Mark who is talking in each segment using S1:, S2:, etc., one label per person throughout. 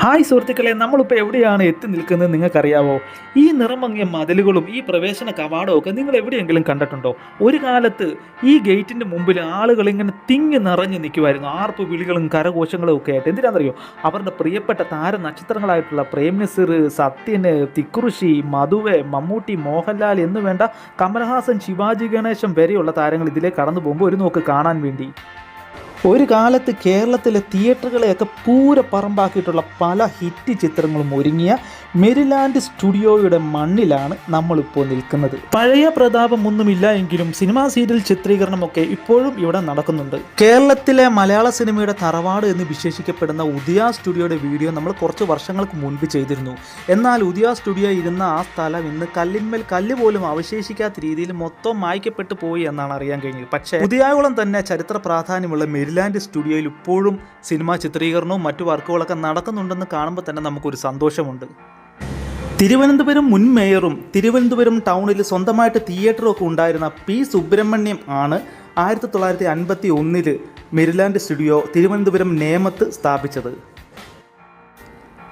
S1: Hi സുഹൃത്തുക്കളെ നമ്മളിപ്പോൾ എവിടെയാണ് എത്തി നിൽക്കുന്നത് നിങ്ങൾക്കറിയാവോ? ഈ നിറമങ്ങിയ മതിലുകളും ഈ പ്രവേശന കവാടവും ഒക്കെ നിങ്ങൾ എവിടെയെങ്കിലും കണ്ടിട്ടുണ്ടോ? ഒരു കാലത്ത് ഈ ഗേറ്റിന്റെ മുമ്പിൽ ആളുകൾ ഇങ്ങനെ തിങ്ങി നിറഞ്ഞു നിൽക്കുമായിരുന്നു ആർപ്പ് വിളികളും കരഘോഷങ്ങളും ഒക്കെ ആയിട്ട്. എന്തിനാണെന്നറിയോ അവരുടെ പ്രിയപ്പെട്ട താര നക്ഷത്രങ്ങളായിട്ടുള്ള പ്രേം നസീർ സത്യന് തിക്കുറിശി മധുവെ മമ്മൂട്ടി മോഹൻലാൽ എന്നു വേണ്ട കമൽഹാസൻ ശിവാജി ഗണേശൻ വരെയുള്ള താരങ്ങൾ ഇതിലേക്ക് കടന്നു പോകുമ്പോൾ ഒരു നോക്ക് കാണാൻ വേണ്ടി. ഒരു കാലത്ത് കേരളത്തിലെ തിയേറ്ററുകളെയൊക്കെ പൂര പറമ്പാക്കിയിട്ടുള്ള പല ഹിറ്റ് ചിത്രങ്ങളും ഒരുങ്ങിയ മെരിലാൻഡ് സ്റ്റുഡിയോയുടെ മണ്ണിലാണ് നമ്മളിപ്പോൾ നിൽക്കുന്നത്. പഴയ പ്രതാപം ഒന്നുമില്ല എങ്കിലും സിനിമാ സീരിയൽ ചിത്രീകരണമൊക്കെ ഇപ്പോഴും ഇവിടെ നടക്കുന്നുണ്ട്. കേരളത്തിലെ മലയാള സിനിമയുടെ തറവാട് എന്ന് വിശേഷിക്കപ്പെടുന്ന ഉദയ സ്റ്റുഡിയോയുടെ വീഡിയോ നമ്മൾ കുറച്ച് വർഷങ്ങൾക്ക് മുൻപ് ചെയ്തിരുന്നു. എന്നാൽ ഉദയ സ്റ്റുഡിയോ ഇരുന്ന ആ സ്ഥലം ഇന്ന് കല്ലിന്മേൽ കല്ല് പോലും അവശേഷിക്കാത്ത രീതിയിൽ മൊത്തം മായ്ക്കപ്പെട്ടു പോയി എന്നാണ് അറിയാൻ കഴിഞ്ഞത്. പക്ഷേ ഉദയാകുളം തന്നെ ചരിത്ര പ്രാധാന്യമുള്ള മെരിലാൻഡ് സ്റ്റുഡിയോയിൽ ഇപ്പോഴും സിനിമാ ചിത്രീകരണവും മറ്റു വർക്കുകളൊക്കെ നടക്കുന്നുണ്ടെന്ന് കാണുമ്പോൾ തന്നെ നമുക്കൊരു സന്തോഷമുണ്ട്. തിരുവനന്തപുരം മുൻ മേയറും തിരുവനന്തപുരം ടൗണിൽ സ്വന്തമായിട്ട് തിയേറ്ററൊക്കെ ഉണ്ടായിരുന്ന പി സുബ്രഹ്മണ്യം ആണ് ആയിരത്തി തൊള്ളായിരത്തി അൻപത്തി ഒന്നിൽ മെരിലാൻഡ് സ്റ്റുഡിയോ തിരുവനന്തപുരം നേമത്ത് സ്ഥാപിച്ചത്.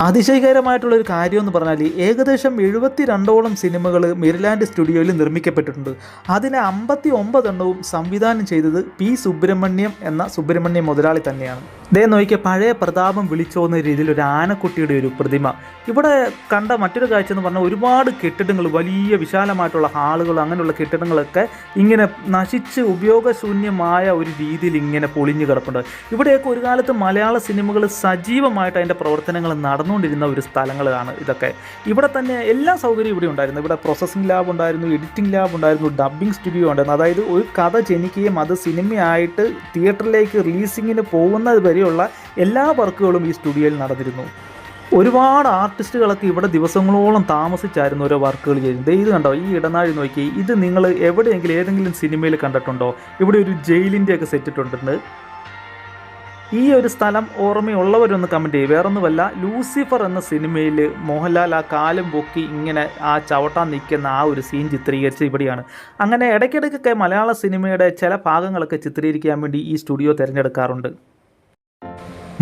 S1: അതിശയകരമായിട്ടുള്ള ഒരു കാര്യം എന്ന് പറഞ്ഞാൽ ഏകദേശം എഴുപത്തി രണ്ടോളം സിനിമകൾ മെരിലാൻഡ് സ്റ്റുഡിയോയിൽ നിർമ്മിക്കപ്പെട്ടിട്ടുണ്ട്. അതിന് അമ്പത്തി ഒമ്പതെണ്ണവും സംവിധാനം ചെയ്തത് പി സുബ്രഹ്മണ്യം എന്ന സുബ്രഹ്മണ്യം മുതലാളി തന്നെയാണ്. ദേ നോക്കിയ പഴയ പ്രതാപം വിളിച്ചോന്ന രീതിയിൽ ഒരു ആനക്കുട്ടിയുടെ ഒരു പ്രതിമ. ഇവിടെ കണ്ട മറ്റൊരു കാഴ്ച എന്ന് പറഞ്ഞാൽ ഒരുപാട് കെട്ടിടങ്ങൾ വലിയ വിശാലമായിട്ടുള്ള ഹാളുകൾ അങ്ങനെയുള്ള കെട്ടിടങ്ങളൊക്കെ ഇങ്ങനെ നശിച്ച് ഉപയോഗശൂന്യമായ ഒരു രീതിയിൽ ഇങ്ങനെ പൊളിഞ്ഞു കിടപ്പുണ്ട്. ഇവിടെയൊക്കെ ഒരു കാലത്ത് മലയാള സിനിമകൾ സജീവമായിട്ട് അതിന്റെ പ്രവർത്തനങ്ങൾ നടന്നുകൊണ്ടിരുന്ന ഒരു സ്ഥലങ്ങളാണ് ഇതൊക്കെ. ഇവിടെ തന്നെ എല്ലാ സൗകര്യവും ഇവിടെ ഉണ്ടായിരുന്നു. ഇവിടെ പ്രോസസ്സിംഗ് ലാബ് ഉണ്ടായിരുന്നു എഡിറ്റിംഗ് ലാബ് ഉണ്ടായിരുന്നു ഡബ്ബിംഗ് സ്റ്റുഡിയോ ഉണ്ടായിരുന്നു. അതായത് ഒരു കഥ ജനിക്കുകയും അത് സിനിമയായിട്ട് തിയേറ്ററിലേക്ക് റിലീസിങ്ങിന് പോകുന്നത് വരെയുള്ള എല്ലാ വർക്കുകളും ഈ സ്റ്റുഡിയോയിൽ നടന്നിരുന്നു. ഒരുപാട് ആർട്ടിസ്റ്റുകളൊക്കെ ഇവിടെ ദിവസങ്ങളോളം താമസിച്ചായിരുന്നു ഓരോ വർക്കുകൾ ചെയ്യുന്നത്. ഇത് കണ്ടോ ഈ ഇടനാഴി നോക്കി ഇത് നിങ്ങൾ എവിടെയെങ്കിലും ഏതെങ്കിലും സിനിമയിൽ കണ്ടിട്ടുണ്ടോ? ഇവിടെ ഒരു ജയിലിന്റെ ഒക്കെ സെറ്റ് ഇട്ടിട്ടുണ്ട് ഈ ഒരു സ്ഥലം ഓർമ്മയുള്ളവരൊന്ന് കമന്റ് ചെയ്യും. വേറൊന്നുമല്ല ലൂസിഫർ എന്ന സിനിമയിൽ മോഹൻലാൽ ആ കാലും പൊക്കി ഇങ്ങനെ ആ ചവിട്ടാൻ നിൽക്കുന്ന ആ ഒരു സീൻ ചിത്രീകരിച്ച് ഇവിടെയാണ്. അങ്ങനെ ഇടയ്ക്കിടയ്ക്കൊക്കെ മലയാള സിനിമയുടെ ചില ഭാഗങ്ങളൊക്കെ ചിത്രീകരിക്കാൻ വേണ്ടി ഈ സ്റ്റുഡിയോ തിരഞ്ഞെടുക്കാറുണ്ട്.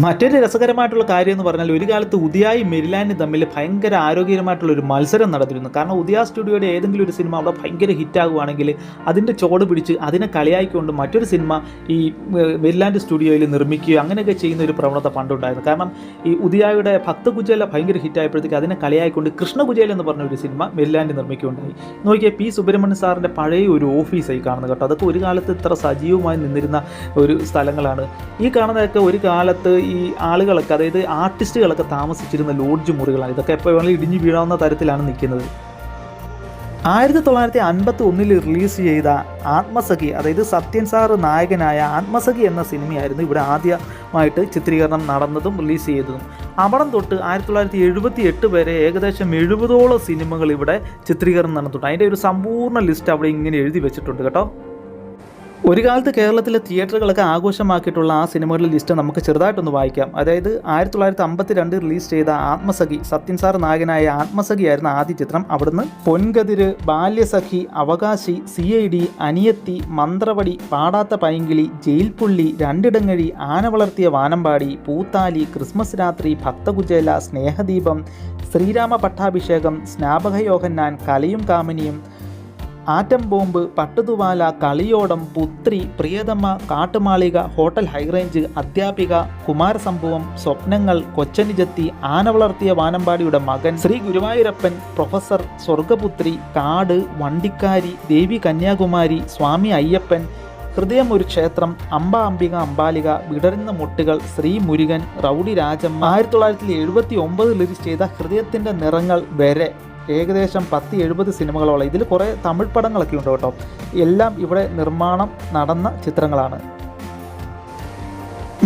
S1: മറ്റൊരു രസകരമായിട്ടുള്ള കാര്യം എന്ന് പറഞ്ഞാൽ ഒരു കാലത്ത് ഉദിയായി മെരിലാൻഡ് തമ്മിൽ ഭയങ്കര ആരോഗ്യകരമായിട്ടുള്ള ഒരു മത്സരം നടത്തിയിരുന്നു കാരണം ഉദയ സ്റ്റുഡിയോയുടെ ഏതെങ്കിലും ഒരു സിനിമ അവിടെ ഭയങ്കര ഹിറ്റാകുവാണെങ്കിൽ അതിന്റെ ചോട് പിടിച്ച് അതിനെ കളിയാക്കിക്കൊണ്ട് മറ്റൊരു സിനിമ ഈ മെരിലാൻഡ് സ്റ്റുഡിയോയിൽ നിർമ്മിക്കുകയോ അങ്ങനെയൊക്കെ ചെയ്യുന്ന ഒരു പ്രവണത പണ്ടുണ്ടായിരുന്നു. കാരണം ഈ ഉദയായുടെ ഭക്തകുജല ഭയങ്കര ഹിറ്റായപ്പോഴത്തേക്ക് അതിനെ കളിയാക്കിക്കൊണ്ട് കൃഷ്ണകുചേല എന്ന് പറഞ്ഞ ഒരു സിനിമ മെരിലാൻഡ് നിർമ്മിക്കുകയുണ്ടായി. നോക്കിയാൽ പി. സുബ്രഹ്മണ്യ സാറിന്റെ പഴയ ഒരു ഓഫീസായി കാണുന്നത് കേട്ടോ. അതൊക്കെ ഒരു കാലത്ത് ഇത്ര സജീവമായി നിന്നിരുന്ന ഒരു സ്ഥലങ്ങളാണ്. ഈ കാണുന്നതൊക്കെ ഒരു കാലത്ത് ഈ ആളുകളൊക്കെ അതായത് ആർട്ടിസ്റ്റുകളൊക്കെ താമസിച്ചിരുന്ന ലോഡ്ജ് മുറികളാണ്. ഇതൊക്കെ എപ്പോൾ വേണമെങ്കിലും ഇടിഞ്ഞു വീഴാവുന്ന തരത്തിലാണ് നിൽക്കുന്നത്. ആയിരത്തി തൊള്ളായിരത്തി അൻപത്തി ഒന്നിൽ റിലീസ് ചെയ്ത ആത്മസഖി അതായത് സത്യൻ സാർ നായകനായ ആത്മസഖി എന്ന സിനിമയായിരുന്നു ഇവിടെ ആദ്യമായിട്ട് ചിത്രീകരണം നടന്നതും റിലീസ് ചെയ്തതും. അവിടം തൊട്ട് ആയിരത്തി തൊള്ളായിരത്തി എഴുപത്തി എട്ട് വരെ ഏകദേശം എഴുപതോളം സിനിമകൾ ഇവിടെ ചിത്രീകരണം നടന്നിട്ടുണ്ട്. അതിന്റെ ഒരു സമ്പൂർണ ലിസ്റ്റ് അവിടെ ഇങ്ങനെ എഴുതി വെച്ചിട്ടുണ്ട് കേട്ടോ. ഒരു കാലത്ത് കേരളത്തിലെ തിയേറ്ററുകളൊക്കെ ആഘോഷമാക്കിയിട്ടുള്ള ആ സിനിമകളുടെ ലിസ്റ്റ് നമുക്ക് ചെറുതായിട്ടൊന്ന് വായിക്കാം. അതായത് ആയിരത്തി തൊള്ളായിരത്തി അമ്പത്തി രണ്ട് റിലീസ് ചെയ്ത ആത്മസഖി സത്യൻ സാർ നായകനായ ആത്മസഖി ആയിരുന്ന ആദ്യ ചിത്രം. അവിടുന്ന് പൊൻകതിര് ബാല്യസഖി അവകാശി സി ഐ ഡി അനിയത്തി മന്ത്രവടി പാടാത്ത പൈങ്കിളി ജയിൽപ്പുള്ളി രണ്ടിടങ്ങഴി ആന വളർത്തിയ വാനമ്പാടി പൂത്താലി ക്രിസ്മസ് രാത്രി ഭക്തകുചേല സ്നേഹദീപം ശ്രീരാമ പട്ടാഭിഷേകം സ്നാപകയോഹന്നാൻ കലയും കാമിനിയും ആറ്റം ബോംബ് പട്ടുതുവാല കളിയോടം പുത്രി പ്രിയതമ കാട്ടുമാളിക ഹോട്ടൽ ഹൈറേഞ്ച് അധ്യാപിക കുമാരസംഭവം സ്വപ്നങ്ങൾ കൊച്ചനിജത്തി ആന വളർത്തിയ വാനമ്പാടിയുടെ മകൻ ശ്രീ ഗുരുവായൂരപ്പൻ പ്രൊഫസർ സ്വർഗപുത്രി കാട് വണ്ടിക്കാരി ദേവി കന്യാകുമാരി സ്വാമി അയ്യപ്പൻ ഹൃദയം ഒരു ക്ഷേത്രം അമ്പ അംബിക അമ്പാലിക വിടരുന്ന മുട്ടുകൾ ശ്രീ മുരുകൻ റൗഡി രാജമ്മ. ആയിരത്തി തൊള്ളായിരത്തി എഴുപത്തി ഒമ്പതിൽ ചെയ്ത ഹൃദയത്തിന്റെ നിറങ്ങൾ വരെ ഏകദേശം പത്ത് എഴുപത് സിനിമകളോളം. ഇതിൽ കുറേ തമിഴ് പടങ്ങളൊക്കെ ഉണ്ട് കേട്ടോ. എല്ലാം ഇവിടെ നിർമ്മാണം നടന്ന ചിത്രങ്ങളാണ്.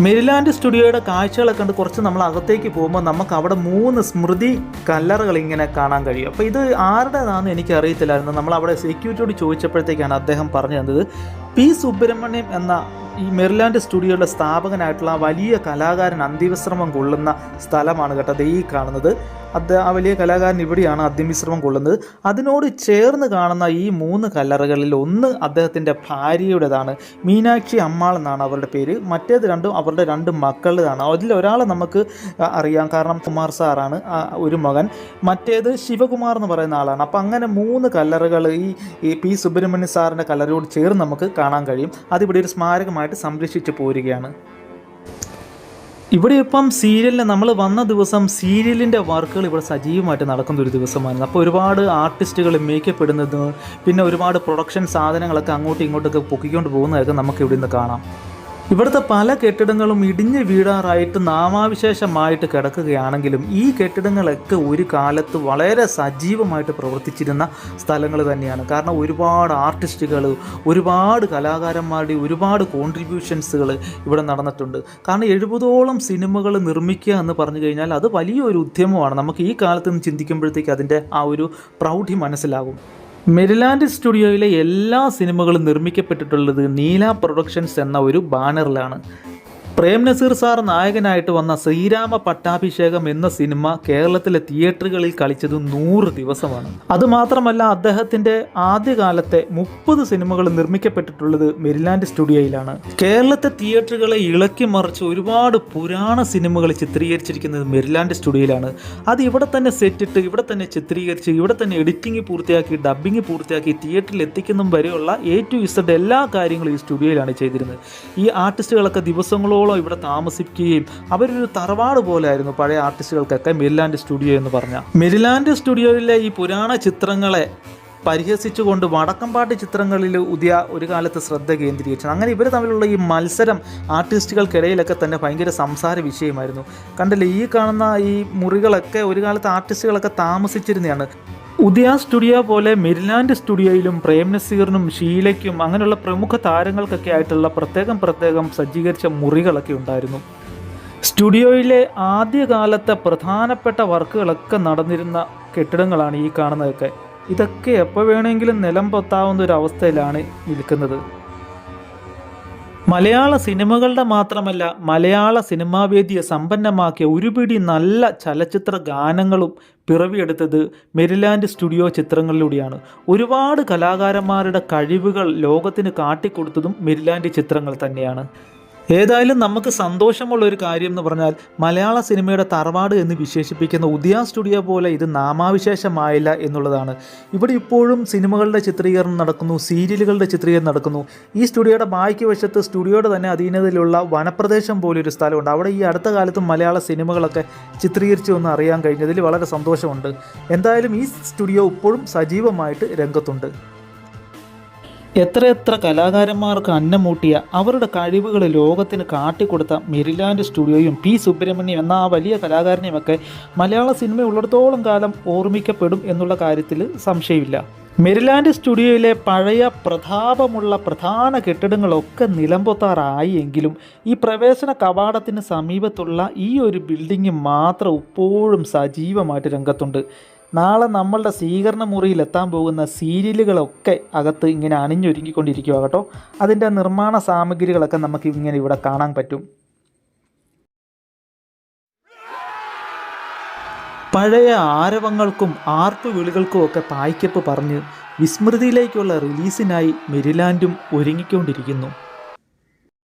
S1: മെരിലാൻഡ് സ്റ്റുഡിയോയുടെ കാഴ്ചകളൊക്കെ കണ്ട് കുറച്ച് നമ്മൾ അകത്തേക്ക് പോകുമ്പോൾ നമുക്ക് അവിടെ മൂന്ന് സ്മൃതി കല്ലറുകൾ ഇങ്ങനെ കാണാൻ കഴിയും. അപ്പോൾ ഇത് ആരുടേതാണെന്ന് എനിക്ക് അറിയത്തില്ലായിരുന്നു നമ്മൾ അവിടെ സെക്യൂരിറ്റിയോട് ചോദിച്ചപ്പോഴത്തേക്കാണ് അദ്ദേഹം പറഞ്ഞു തന്നത് പി സുബ്രഹ്മണ്യം എന്ന ഈ മെറിലാൻഡ് സ്റ്റുഡിയോയുടെ സ്ഥാപകനായിട്ടുള്ള വലിയ കലാകാരൻ അന്തിവിശ്രമം കൊള്ളുന്ന സ്ഥലമാണ് കേട്ടോ ദേ ഈ കാണുന്നത്. അത് ആ വലിയ കലാകാരൻ ഇവിടെയാണ് അന്ത്യവിശ്രമം കൊള്ളുന്നത്. അതിനോട് ചേർന്ന് കാണുന്ന ഈ മൂന്ന് കല്ലറകളിൽ ഒന്ന് അദ്ദേഹത്തിന്റെ ഭാര്യയുടേതാണ്. മീനാക്ഷി അമ്മാൾ എന്നാണ് അവരുടെ പേര്. മറ്റേത് രണ്ടും അവരുടെ രണ്ട് മക്കളുടേതാണ്. അതിൽ ഒരാളെ നമുക്ക് അറിയാം. കാരണം കുമാർ സാറാണ് ഒരു മകൻ. മറ്റേത് ശിവകുമാർ എന്ന് പറയുന്ന ആളാണ്. അപ്പം അങ്ങനെ മൂന്ന് കല്ലറകൾ ഈ ഈ പി സുബ്രഹ്മണ്യ സാറിന്റെ കല്ലറയോട് ചേർന്ന് നമുക്ക് കാണാൻ കഴിയും. അതിവിടെ ഒരു സ്മാരകമായിട്ട് സംരക്ഷിച്ചു പോരുകയാണ്. ഇവിടെ ഇപ്പം സീരിയലിന് നമ്മൾ വന്ന ദിവസം സീരിയലിന്റെ വർക്കുകൾ ഇവിടെ സജീവമായിട്ട് നടക്കുന്ന ഒരു ദിവസമായിരുന്നു. അപ്പോൾ ഒരുപാട് ആർട്ടിസ്റ്റുകൾ മേക്കപ്പ് ഇടുന്നത് പിന്നെ ഒരുപാട് പ്രൊഡക്ഷൻ സാധനങ്ങളൊക്കെ അങ്ങോട്ടും ഇങ്ങോട്ടൊക്കെ പൊക്കിക്കൊണ്ട് പോകുന്നതൊക്കെ നമുക്ക് ഇവിടെ നിന്ന് കാണാം. ഇവിടുത്തെ പല കെട്ടിടങ്ങളും ഇടിഞ്ഞ് വീടാറായിട്ട് നാമാവിശേഷമായിട്ട് കിടക്കുകയാണെങ്കിലും ഈ കെട്ടിടങ്ങളൊക്കെ ഒരു കാലത്ത് വളരെ സജീവമായിട്ട് പ്രവർത്തിച്ചിരുന്ന സ്ഥലങ്ങൾ തന്നെയാണ്. കാരണം ഒരുപാട് ആർട്ടിസ്റ്റുകൾ ഒരുപാട് കലാകാരന്മാരുടെ ഒരുപാട് കോൺട്രിബ്യൂഷൻസുകൾ ഇവിടെ നടന്നിട്ടുണ്ട്. കാരണം എഴുപതോളം സിനിമകൾ നിർമ്മിക്കുക എന്ന് പറഞ്ഞു കഴിഞ്ഞാൽ അത് വലിയൊരു ഉദ്യമമാണ്. നമുക്ക് ഈ കാലത്ത് നിന്ന് ചിന്തിക്കുമ്പോഴത്തേക്ക് അതിന്റെ ആ ഒരു പ്രൗഢി മനസ്സിലാകും. മെരിലാൻഡ് സ്റ്റുഡിയോയിലെ എല്ലാ സിനിമകളും നിർമ്മിക്കപ്പെട്ടിട്ടുള്ളത് നീല പ്രൊഡക്ഷൻസ് എന്ന ഒരു ബാനറിലാണ്. പ്രേം നസീർ സാർ നായകനായിട്ട് വന്ന ശ്രീരാമ പട്ടാഭിഷേകം എന്ന സിനിമ കേരളത്തിലെ തിയേറ്ററുകളിൽ കളിച്ചത് നൂറ് ദിവസമാണ്. അതുമാത്രമല്ല അദ്ദേഹത്തിന്റെ ആദ്യകാലത്തെ മുപ്പത് സിനിമകൾ നിർമ്മിക്കപ്പെട്ടിട്ടുള്ളത് മെരിലാൻഡ് സ്റ്റുഡിയോയിലാണ്. കേരളത്തെ തിയേറ്ററുകളെ ഇളക്കി മറിച്ച് ഒരുപാട് പുരാണ സിനിമകൾ ചിത്രീകരിച്ചിരിക്കുന്നത് മെരിലാൻഡ് സ്റ്റുഡിയോയിലാണ്. അത് ഇവിടെ തന്നെ സെറ്റിട്ട് ഇവിടെ തന്നെ ചിത്രീകരിച്ച് ഇവിടെ തന്നെ എഡിറ്റിംഗ് പൂർത്തിയാക്കി ഡബ്ബിംഗ് പൂർത്തിയാക്കി തിയേറ്ററിൽ എത്തിക്കുന്നതും വരെയുള്ള എ ടു ഇസഡ് എല്ലാ കാര്യങ്ങളും ഈ സ്റ്റുഡിയോയിലാണ് ചെയ്തിരുന്നത്. ഈ ആർട്ടിസ്റ്റുകളൊക്കെ ദിവസങ്ങളോളം ഇവിടെ താമസിക്കുകയും അവരൊരു തറവാട് പോലെയായിരുന്നു പഴയ ആർട്ടിസ്റ്റുകൾക്കൊക്കെ മെരിലാൻഡ് സ്റ്റുഡിയോ എന്ന് പറഞ്ഞാൽ മെരിലാൻഡ് സ്റ്റുഡിയോയിലെ ഈ പുരാണ ചിത്രങ്ങളെ പരിഹസിച്ചുകൊണ്ട് വടക്കമ്പാട്ട് ചിത്രങ്ങളിൽ ഉദിയ ഒരു കാലത്ത് ശ്രദ്ധ കേന്ദ്രീകരിച്ചു. അങ്ങനെ ഇവർ തമ്മിലുള്ള ഈ മത്സരം ആർട്ടിസ്റ്റുകൾക്കിടയിലൊക്കെ തന്നെ ഭയങ്കര സംസാര വിഷയമായിരുന്നു. കണ്ടില്ലേ ഈ കാണുന്ന ഈ മുറികളൊക്കെ ഒരു കാലത്ത് ആർട്ടിസ്റ്റുകളൊക്കെ താമസിച്ചിരുന്നതാണ്. ഉദയ സ്റ്റുഡിയോ പോലെ മെരിലാൻഡ് സ്റ്റുഡിയോയിലും പ്രേം നസീറിനും ഷീലയ്ക്കും അങ്ങനെയുള്ള പ്രമുഖ താരങ്ങൾക്കൊക്കെ ആയിട്ടുള്ള പ്രത്യേകം പ്രത്യേകം സജ്ജീകരിച്ച മുറികളൊക്കെ ഉണ്ടായിരുന്നു. സ്റ്റുഡിയോയിലെ ആദ്യകാലത്തെ പ്രധാനപ്പെട്ട വർക്കുകളൊക്കെ നടന്നിരുന്ന കെട്ടിടങ്ങളാണ് ഈ കാണുന്നതൊക്കെ. ഇതൊക്കെ എപ്പോൾ വേണമെങ്കിലും നിലം പൊത്താവുന്ന ഒരു അവസ്ഥയിലാണ് നിൽക്കുന്നത്. മലയാള സിനിമകളുടെ മാത്രമല്ല മലയാള സിനിമാവേദിയെ സമ്പന്നമാക്കിയ ഒരുപിടി നല്ല ചലച്ചിത്ര ഗാനങ്ങളും പിറവിയെടുത്തത് മെരിലാൻഡ് സ്റ്റുഡിയോ ചിത്രങ്ങളിലൂടെയാണ്. ഒരുപാട് കലാകാരന്മാരുടെ കഴിവുകൾ ലോകത്തിന് കാട്ടിക്കൊടുത്തതും മെരിലാൻഡ് ചിത്രങ്ങൾ തന്നെയാണ്. ഏതായാലും നമുക്ക് സന്തോഷമുള്ള ഒരു കാര്യം എന്ന് പറഞ്ഞാൽ മലയാള സിനിമയുടെ തറവാട് എന്ന് വിശേഷിപ്പിക്കുന്ന ഉദയ സ്റ്റുഡിയോ പോലെ ഇത് നാമാവിശേഷമായില്ല എന്നുള്ളതാണ്. ഇവിടെ ഇപ്പോഴും സിനിമകളുടെ ചിത്രീകരണം നടക്കുന്നു സീരിയലുകളുടെ ചിത്രീകരണം നടക്കുന്നു. ഈ സ്റ്റുഡിയോയുടെ ബാക്കി വശത്ത് സ്റ്റുഡിയോയുടെ തന്നെ അധീനതയിലുള്ള വനപ്രദേശം പോലൊരു സ്ഥലമുണ്ട്. അവിടെ ഈ അടുത്ത കാലത്തും മലയാള സിനിമകളൊക്കെ ചിത്രീകരിച്ചു എന്ന് അറിയാൻ കഴിഞ്ഞതിൽ വളരെ സന്തോഷമുണ്ട്. എന്തായാലും ഈ സ്റ്റുഡിയോ ഇപ്പോഴും സജീവമായിട്ട് രംഗത്തുണ്ട്. എത്രയെത്ര കലാകാരന്മാർക്ക് അന്നമൂട്ടിയ അവരുടെ കഴിവുകൾ ലോകത്തിന് കാട്ടിക്കൊടുത്ത മെരിലാൻഡ് സ്റ്റുഡിയോയും പി സുബ്രഹ്മണ്യം എന്ന ആ വലിയ കലാകാരനെയുമൊക്കെ മലയാള സിനിമ ഉള്ളിടത്തോളം കാലം ഓർമ്മിക്കപ്പെടും എന്നുള്ള കാര്യത്തിൽ സംശയമില്ല. മെരിലാൻഡ് സ്റ്റുഡിയോയിലെ പഴയ പ്രതാപമുള്ള പ്രധാന കെട്ടിടങ്ങളൊക്കെ നിലമ്പൊത്താറായി എങ്കിലും ഈ പ്രവേശന കവാടത്തിന് സമീപത്തുള്ള ഈ ഒരു ബിൽഡിംഗ് മാത്രം ഇപ്പോഴും സജീവമായിട്ട് രംഗത്തുണ്ട്. നാളെ നമ്മളുടെ സ്വീകരണ മുറിയിൽ എത്താൻ പോകുന്ന സീരിയലുകളൊക്കെ അകത്ത് ഇങ്ങനെ അണിഞ്ഞൊരുങ്ങിക്കൊണ്ടിരിക്കുക കേട്ടോ. അതിന്റെ നിർമ്മാണ സാമഗ്രികളൊക്കെ നമുക്ക് ഇങ്ങനെ ഇവിടെ കാണാൻ പറ്റും. പഴയ ആരവങ്ങൾക്കും ആർപ്പ് വിളികൾക്കും ഒക്കെ പായ്ക്കപ്പ് പറഞ്ഞ് വിസ്മൃതിയിലേക്കുള്ള റിലീസിനായി മെരിലാൻഡും ഒരുങ്ങിക്കൊണ്ടിരിക്കുന്നു.